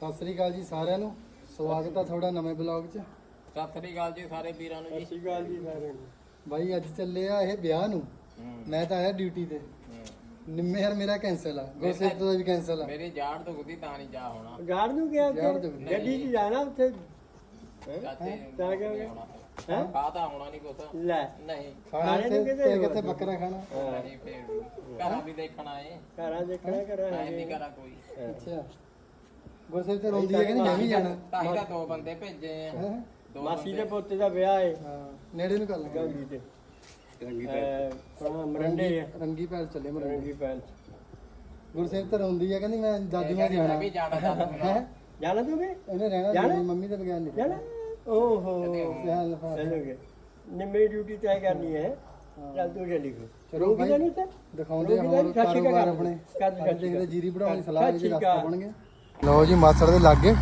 ਸਤਿ ਸ੍ਰੀ ਅਕਾਲ ਜੀ ਸਾਰਿਆਂ ਨੂੰ। ਸਵਾਗਤ ਹੈ ਤੁਹਾਡਾ ਨਵੇਂ ਬਲੌਗ 'ਚ। ਸਤਿ ਸ੍ਰੀ ਅਕਾਲ ਜੀ ਸਾਰੇ ਵੀਰਾਂ ਨੂੰ ਜੀ। ਸਤਿ ਸ਼੍ਰੀ ਅਕਾਲ ਜੀ ਸਾਰਿਆਂ ਨੂੰ। ਬਾਈ ਅੱਜ ਚੱਲੇ ਆ ਇਹ ਵਿਆਹ ਨੂੰ। ਮੈਂ ਤਾਂ ਆਇਆ ਡਿਊਟੀ ਤੇ। ਨਿੰਮੇ ਯਾਰ ਮੇਰਾ ਕੈਨਸਲ ਆ। ਗੁਰਸੇਵ ਦਾ ਵੀ ਕੈਨਸਲ ਆ। ਮੇਰੀ ਜਾੜ ਦੁਖਦੀ ਤਾਂ ਨਹੀਂ ਜਾ ਹੋਣਾ। ਗਾੜ ਨੂੰ ਗਿਆ ਗਾੜ ਉੱਥੇ ਨੂੰ। ਗੱਡੀ 'ਚ ਜਾਣਾ ਉੱਥੇ? ਚਾਚੇ ਤਾਂ ਕਿਆ ਹੋ ਗਿਆ? ਹੈ? ਕਾ ਤਾਂ ਹੋਣਾ ਨਹੀਂ ਕੁਛ। ਲੈ। ਨਹੀਂ। ਖਾਣਾ ਖਾਣੇ ਨੂੰ ਤੇ ਕਿਤੇ ਤੇ ਕਿੱਥੇ ਬੱਕਰਾ ਖਾਣਾ? ਨਹੀਂ ਫੇਰ ਵੀ। ਘਰਾਂ ਵੀ ਦੇਖਣਾ ਏ। ਘਰਾਂ ਦੇਖਣਾ ਘਰਾਂ ਮੈਂ ਨਹੀਂ ਕਰਾਂ ਕੋਈ। ਅੱਛਾ। ਗੁਰਸੇਵ ਤੇ ਰੋਂਦੀ ਹੈ ਕਿ ਮੈਂ ਵੀ ਜਾਣਾ। ਤਾਂ ਹੀ ਤਾਂ ਦੋ ਬੰਦੇ ਭੇਜੇ ਆ। ਹੈਂ? ਦੋ ਮਾਸੀ ਦੇ ਬੰਦੇ। ਪੋਤੇ ਦਾ ਵਿਆਹ ਹੈ ਹਾਂ ਨੇੜੇ ਨੂੰ ਕਰ ਲਾਂਗੇ ਗੌਰੀ ਤੇ। ਰੰਗੀ ਪੈਣ ਮਰੰਡੇ ਹੈ ਰੰਗੀ ਪੈਰ ਚੱਲੇ ਮਰੰਗੀ ਰੰਗੀ ਪੈਣ ਗੁਰਸੇਵ ਤੇ ਰੋਂਦੀ ਹੈ ਕਹਿੰਦੀ ਮੈਂ ਦਾਦੀ ਮੈਂ ਨਾਲ ਜਾਣਾ। ਵੀ ਜਾਣਾ ਚਾਹੁੰਦਾ ਹੈ? ਜਾਣਾ ਤੂੰ ਵੀ? ਇਹਨੇ ਰਹਿਣਾ ਜਾਣਾ? ਮੇਰੀ ਮੰਮੀ ਦੇ ਬਗੈਰ ਨਹੀਂ। ਜਾਣਾ? ਓਹੋ। ਚੱਲ ਹਾਂ। ਚਲੋਗੇ ਨਿੰਮੇ ਡਿਊਟੀ ਤੈਅ ਕਰਨੀ ਹੈ। ਚੱਲ ਤੂੰ ਚੱਲੀ ਫਿਰ। ਚਲੋ ਰੋਗੀ ਤਾਂ ਨਹੀਂ ਤਾਂ। ਦਿਖਾਉਂਦੇ ਆ ਹੋਰ ਨਹੀਂ, ਕਾਰੋਬਾਰ ਕਰ ਆਪਣੇ ਕਰ ਦੇ, ਅੱਜ ਦੇਖਦੇ ਜੀਰੀ ਦੀ ਸਤਿ ਸਲਾਹ ਸ਼੍ਰੀ ਰਸਤਾ। ਬਣਗੇ ਲਓ ਜੀ ਮਾਸੜ ਦੇ ਲੱਗੇ।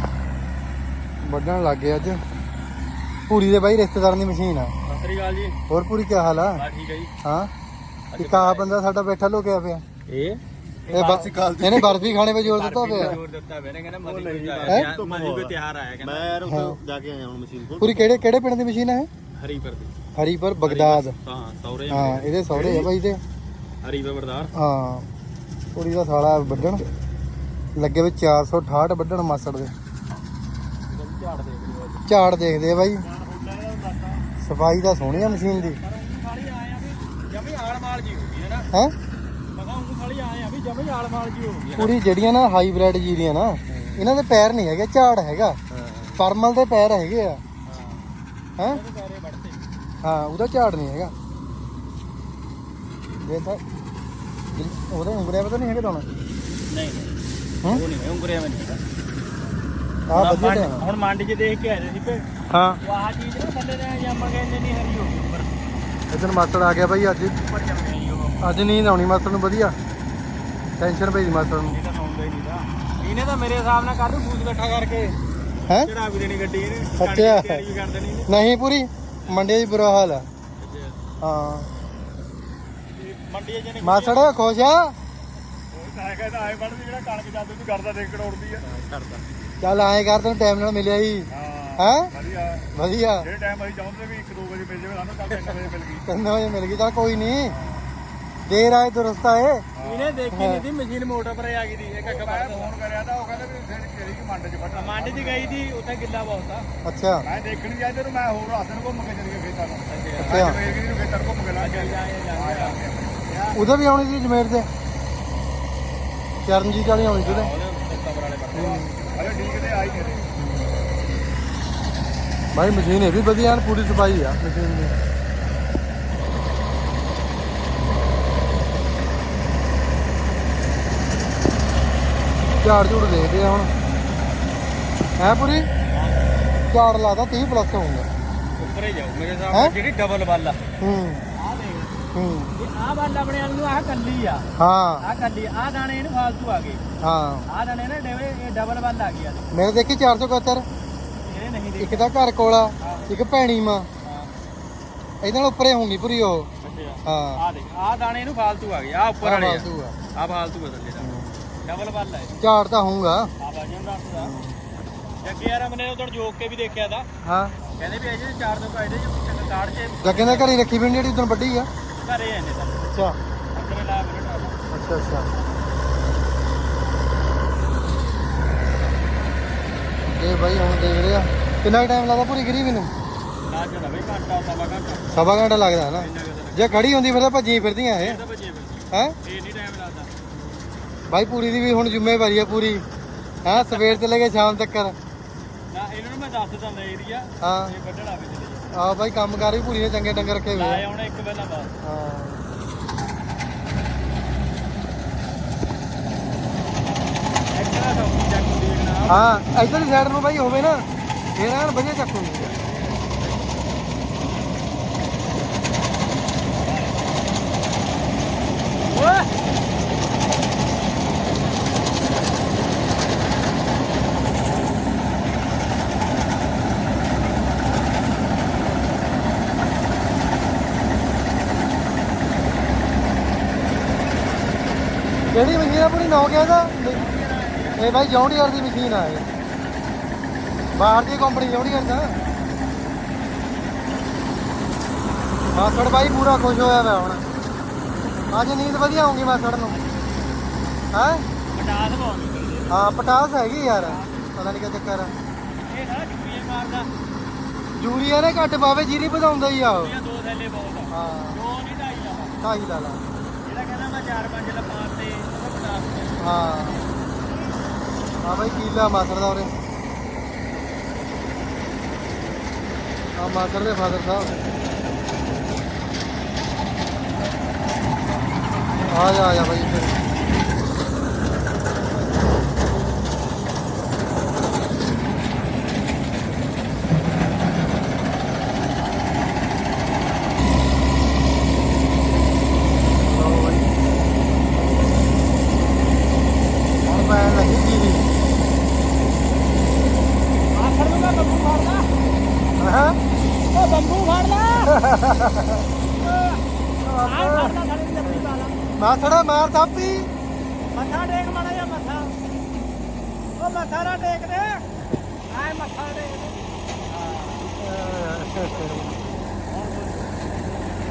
ਵੱਢਣ ਲੱਗੇ ਅੱਜ। ਪੂਰੀ ਦੇ ਬਾਈ ਰਿਸ਼ਤੇਦਾਰਾਂ ਦੀ ਮਸ਼ੀਨ ਆ। ਸਤਿ ਸ਼੍ਰੀ ਅਕਾਲ ਜੀ। ਹੋਰ ਪੂਰੀ ਕੀ ਹਾਲ ਆ? ਹਾਂ ਠੀਕ ਹੈ ਜੀ। ਹਾਂ? ਇੱਕ ਬੰਦਾ ਸਾਡਾ ਬੈਠਾ ਲੁਕਿਆ ਪਿਆ। ਇਹ? ਇਹ ਬਸ ਇਹਨੇ ਬਰਫੀ ਖਾਣੇ 'ਤੇ ਜ਼ੋਰ ਦਿੱਤਾ ਪਿਆ। ਜ਼ੋਰ ਦਿੱਤਾ ਮੈਨੇ ਕਹਿੰਦਾ ਮਨੀ ਕੋਈ ਹੈਂ? ਮਨੀ ਕੋਈ ਤਿਹਾਰ ਆਇਆ ਕਹਿੰਦਾ। ਮੈਂ ਯਾਰ ਉੱਥੇ ਜਾ ਕੇ ਆਇਆ ਹੁਣ ਮਸ਼ੀਨ ਕੋਲ। ਪੂਰੀ ਕਿਹੜੇ ਕਿਹੜੇ ਪਿੰਡ ਦੀ ਮਸ਼ੀਨ ਹੈ ਹਰੀਪੁਰ ਦੀ। ਹਰੀਪੁਰ ਬਗਦਾਦ। ਹਾਂ ਸੌਰੇ ਹਾਂ ਇਹਦੇ ਸਹੁਰੇ ਆ ਬਾਈ ਦੇ। ਹਰੀਪੁਰ ਬਰਦਾਰ ਹਾਂ। ਪੂਰੀ ਦਾ ਸਾਲਾ ਵੱਢਣ। ਲੱਗੇ ਵਿੱਚ 468 ਵੱਢਣ ਮਾਸੜ ਦੇ। ਝਾੜ ਦੇਖਦੇ ਆ ਬਾਈ। ਸਫ਼ਾਈ ਤਾਂ ਸੋਹਣੀ ਆ ਮਸ਼ੀਨ ਦੀ। ਹੈ? ਨਾ ਪੂਰੀ ਜਿਹੜੀਆਂ ਨਾ ਹਾਈਬ੍ਰਿਡ ਜੀਰੀਆਂ ਨਾ, ਇਹਨਾਂ ਦੇ ਪੈਰ ਨਹੀਂ ਹੈਗੇ, ਝਾੜ ਹੈਗਾ। ਪਰਮਲ ਦੇ ਪੈਰ ਹੈਗੇ ਆ। ਹੈ? ਹਾਂ, ਉਹਦਾ ਝਾੜ ਨਹੀਂ ਹੈਗਾ। ਜੇ ਤਾਂ, ਉਹਦੇ ਉਂਗਰੇ ਪਤਾ ਨਹੀਂ ਹੈਗੇ ਤੁਹਾਨੂੰ ਨਹੀਂ ਹਾਂ? ਉਹ ਨਹੀਂ ਉਂਗਰੇ ਮੈਂ ਨਹੀਂ ਆ ਵਧੀਆ ਟਾਈਮ ਆ। ਹੁਣ ਮੰਡੀ 'ਚ ਦੇਖ ਕੇ ਆਏ ਸੀ ਪੇ ਹਾਂ। ਉਹ ਆਹ ਚੀਜ਼ ਨਾ ਥੱਲੇ ਦੇ ਜੰਮ ਗਏ ਇੰਨੀ ਹਰੀ ਹੋ ਗਈ ਉੱਪਰ। ਇਧਰ ਮਾਸੜ ਆ ਗਿਆ ਬਾਈ ਅੱਜ। ਉੱਪਰ ਜੰਮ ਗਈ ਉਹ। ਅੱਜ ਨੀਂਦ ਆਉਣੀ ਮਾਸੜ ਨੂੰ ਵਧੀਆ। ਟੈਨਸ਼ਨ ਪਈ ਮਾਸੜ ਨੂੰ। ਇਹ ਤਾਂ ਸੌਂਦਾ ਹੀ ਨਹੀਂ ਦਾ ਇਹਨੇ ਤਾਂ ਮੇਰੇ ਹਿਸਾਬ ਨਾਲ ਕੱਢ ਫੂਸ ਇਕੱਠਾ ਕਰਕੇ ਹੈ? ਚੜਾ ਵੀ ਦੇਣੀ ਗੱਡੀ ਇਹਨੇ। ਕਣਕ ਦੀ ਤਿਆਰੀ ਵੀ ਕਰ ਦੇਣੀ ਇਹਨੇ ਨਹੀਂ ਪੂਰੀ। ਮੰਡੇ ਦੀ ਬੁਰਾ ਹਾਲ ਆ। ਹਾਂ। ਤੇ ਮੰਡੀ 'ਚ ਨੇ ਮਾਸੜ ਖੁਸ਼ ਆ? ਮੈਂ ਕਹਿੰਦਾ ਆਏ ਬਣ ਜਿਹੜਾ ਕਣਕ ਜਾਂਦੇ ਤੂੰ ਕਰਦਾ ਦੇਖ ਕਰੋੜਦੀ ਆ। ਕਰਦਾ। ਚੱਲ ਆਏ ਕਰ ਤੈਨੂੰ ਟਾਈਮ ਨਾਲ ਮਿਲਿਆ ਹੀ। ਹਾਂ ਹੈ? ਵਧੀਆ। ਵਧੀਆ। ਜਿਹੜੇ ਟਾਈਮ ਅਸੀਂ ਚਾਹੁੰਦੇ ਵੀ 1-2 ਵਜੇ ਮਿਲ ਜਾਵੇ ਸਾਨੂੰ ਕੱਲ 3 ਵਜੇ ਮਿਲ ਗਈ। ਤਿੰਨ ਵਜੇ ਮਿਲ ਗਈ ਤਾਂ ਕੋਈ ਨਹੀਂ ਦੇਰ ਆਏ ਦੁਰਸਤ ਆਏ ਇਹਨੇ ਦੇਖੀ ਨਹੀਂ ਸੀ ਮਸ਼ੀਨ ਮੋਟਰ ਪਰ ਆ ਗਈ ਦੀ ਇੱਕ ਅੱਖ ਮੈਂ ਫੋਨ ਕਰਿਆ ਤਾਂ ਉਹ ਕਹਿੰਦਾ ਵੀ ਫਿਰ ਕਿਹੜੀ ਕਿ ਮੰਡ 'ਚ ਫਟਾ ਮੰਡ 'ਚ ਗਈ ਦੀ ਉੱਥੇ ਗਿੱਲਾ ਬਹੁਤ ਆ। ਅੱਛਾ। ਮੈਂ ਦੇਖਣ ਗਿਆ ਮੈਂ ਹੋਰ ਰਾਤ ਨੂੰ ਘੁੰਮ ਕੇ ਚਲੀ ਗਿਆ ਖੇਤਾਂ ਨੂੰ। ਅੱਛਾ। ਵੇਖ ਨੂੰ ਖੇਤਾਂ ਘੁੰਮ ਕੇ ਲਾ ਕੇ ਉਹਦੇ ਵੀ ਆਉਣੀ ਸੀ ਜਮੇਰ ਤੇ? ਚਰਨਜੀਤ ਵਾਲੀ ਆਉਣੀ ਸੀ ਉਹਦੇ। ਅਰੇ ਠੀਕ ਤੇ ਆਈ ਨਹੀਂ ਭਾਈ ਮਸ਼ੀਨ ਇਹ ਵੀ ਵਧੀਆ ਐਨ ਪੂਰੀ ਸਫ਼ਾਈ ਆ। ਮਸ਼ੀਨ ਦੀ। ਝਾੜ ਝੂੜ ਦੇਖਦੇ ਆ ਹੁਣ। ਹੈ ਪੂਰੀ? ਝਾੜ ਲਾਦਾ 30 ਪਲੱਸ ਹੋਊਗਾ। ਉੱਪਰ ਹੀ ਜਾਓ ਮੇਰੇ ਹਿਸਾਬ? ਨਾਲ ਜਿਹੜੀ ਡਬਲ ਬੱਲ ਆ। ਹੂੰ। ਹੂੰ। ਇਹ ਆ ਬੱਲ ਆਪਣੇ ਵਾਲ ਨੂੰ ਆਹ ਕੱਲੀ ਆ। ਹਾਂ। ਆ ਕੱਲੀ ਆ ਦਾਣੇ ਇਹਨੂੰ ਫਾਲਤੂ ਆ ਗਏ। ਹਾਂ। ਆ ਦਾਣੇ ਨਾ ਡੇਵੇ ਇਹ ਡਬਲ ਬੱਲ ਆ ਗਈ ਆ। ਮੇਰੇ ਦੇਖੀ 471 ਇਹ ਨਹੀਂ ਦੇਖ ਇੱਕ ਤਾਂ ਘਰ ਕੋਲ ਆ ਇੱਕ ਭੈਣੀ ਮਾਂ। ਇਹਦੇ ਨਾਲ ਉੱਪਰੇ ਹੋਊਗੀ ਪੂਰੀ ਉਹ। ਹਾਂ। ਆ ਦੇਖ ਆ ਦਾਣੇ ਇਹਨੂੰ ਫਾਲਤੂ ਆ ਗਏ ਆ ਉੱਪਰ ਆਹ ਵਾਲੇ ਆ। ਫਾਲਤੂ ਆ। ਆ ਫਾਲਤੂ ਆ ਥੱਲੇ ਦਾ। ਡਬਲ ਬੱਲ ਆ ਇਹ। ਝਾੜ ਤਾਂ ਹੋਊਗਾ। ਆ ਵਜਨ ਦੱਸਦਾ ਜੱਗੇ ਯਾਰ ਮੈਨੇ ਉਧਰ ਜੋਕ ਕੇ ਵੀ ਦੇਖਿਆ ਦਾ। ਹਾਂ। ਕਹਿੰਦੇ ਵੀ ਅਜੇ ਚਾਰ ਦੋ ਕਾਇਦੇ ਚ ਕਾਰਡ ਚ ਜੱਗੇ ਦੇ ਘਰੀ ਰੱਖੀ ਵੀ ਨੀ ਜਿਹੜੀ ਉਦੋਂ ਵੱਡੀ ਆ। ਘਰੇ ਆਨੇ ਤਾਂ। ਅੱਛਾ। ਅੰਦਰ ਲਾ ਮੇਰੇ ਨਾਲ। ਅੱਛਾ ਅੱਛਾ। ਇਹ ਬਾਈ ਹੁਣ ਦੇਖ ਰਿਹਾ। ਕਿੰਨਾ ਟਾਈਮ ਲੱਗਦਾ ਪੂਰੀ ਗਰੀ ਮੈਨੂੰ? ਘੰਟਾ ਸਵਾ ਘੰਟਾ। ਸਵਾ ਘੰਟਾ ਲੱਗਦਾ ਨਾ? ਜੇ ਖੜੀ ਹੁੰਦੀ ਫਿਰ ਤਾਂ ਭੱਜੀ ਫਿਰਦੀਆਂ ਇਹ। ਹੈ ਇਹ ਨਹੀਂ ਟਾਈਮ ਲੱਗਦਾ। ਬਾਈ ਪੂਰੀ ਦੀ ਵੀ ਹੁਣ ਜ਼ਿੰਮੇਵਾਰੀ ਆ ਪੂਰੀ। ਹੈ ਸਵੇਰ ਤੋਂ ਲੈ ਕੇ ਸ਼ਾਮ ਤੱਕ ਨਾ ਇਹਨਾਂ ਨੂੰ ਮੈਂ ਦੱਸ ਦਿੰਦਾ ਏਰੀਆ ਹਾਂ। ਇਹ ਵੱਢਣਾ ਵੀ ਆ ਬਾਈ ਕੰਮਕਾਰ ਵੀ ਪੂਰੀ ਨੇ ਚੰਗੇ ਡੰਗਰ ਰੱਖੇ ਹੋਏ ਆ। ਆਉਣਾ ਇੱਕ ਵੇਲਾ ਬਾਅਦ। ਹਾਂ। ਐਕਸਟਰਾ ਸੌਕੀ ਚੱਕ ਦੇਖਣਾ। ਹਾਂ ਇਧਰ ਦੀ ਸਾਈਡ ਨੂੰ ਬਾਈ ਹੋਵੇ ਨਾ ਫੇਰ ਐਨ ਵਧੀਆ ਚੱਕੂਗੀ ਓਏ ਕਿਹੜੀ ਮਸ਼ੀਨ ਆਪਣੀ ਨੌ ਕਿਹਾ ਦਾ ਇਹ ਬਾਈ ਜੌਂਡੀਅਰ ਦੀ ਮਸ਼ੀਨ ਆ ਇਹ। ਬਾਹਰ ਦੀ ਕੰਪਨੀ ਲੋੜੀ ਕਰਦਾ ਮਾਸੜ ਬਾਈ ਪੂਰਾ ਖੁਸ਼ ਹੋਇਆ ਵਾ ਹੁਣ। ਅੱਜ ਨੀਂਦ ਵਧੀਆ ਆਉਂਗੀ ਮਾਸੜ ਨੂੰ। ਹੈ? ਪਟਾਸ ਨਿਕਲਦੇ ਹਾਂ ਪਟਾਸ ਹੈਗੀ ਯਾਰ। ਪਤਾ ਨਹੀਂ ਕੀ ਚੱਕਰ ਆ। ਇਹ ਸਾਰਾ ਚੁੱਪੀਆਂ ਮਾਰਦਾ। ਯੂਰੀਆ ਨੇ ਘੱਟ ਪਾਵੇ ਜੀਰੀ ਵਧਾਉਂਦਾ ਹੀ ਆ ਉਹ। ਦੋ ਥੈਲੇ ਬਹੁਤ ਆ। ਹਾਂ। ਦੋ ਨਹੀਂ ਢਾਈ ਆ ਢਾਈ ਲਾ ਲਾ। ਜਿਹੜਾ ਕਹਿੰਦਾ ਮੈਂ ਚਾਰ ਪੰਜ ਲਪਾਂ ਤੇ ਉਹ ਪਟਾਸ ਤੇ ਹਾਂ। ਹਾਂ ਬਾਈ ਕੀਲਾ ਮਾਸੜ ਦਾ ਉਰੇ ਆ ਮਾਸੜ ਦੇ ਫਾਦਰ ਸਾਹਿਬ। ਆ ਜਾ ਆ ਜਾ ਬਾਈ ਫਿਰ ਲਓ ਬਾਈ ਹੁਣ ਮੈਂ ਲੱਗੀ ਜੀਰੀ ਆ ਫੜ ਲੂਗਾ ਬੰਬੂ ਫੜ ਲਾ ਹਾਂ ਉਹ ਬੰਬੂ ਫੜ ਲਾ ਆ ਫੜ ਲਾ ਸਾਡੇ ਦੀ ਲੱਪੀ ਪਾ ਮਾਸੜਾ ਮਾਰ ਥਾਪੀ ਮੱਥਾ ਟੇਕ ਮਾੜਾ ਜਿਹਾ ਮੱਥਾ। ਉਹ ਮੱਥਾ ਨਾ ਟੇਕ ਦੇ। ਆਏ ਮੱਥਾ ਟੇਕ ਦੇ।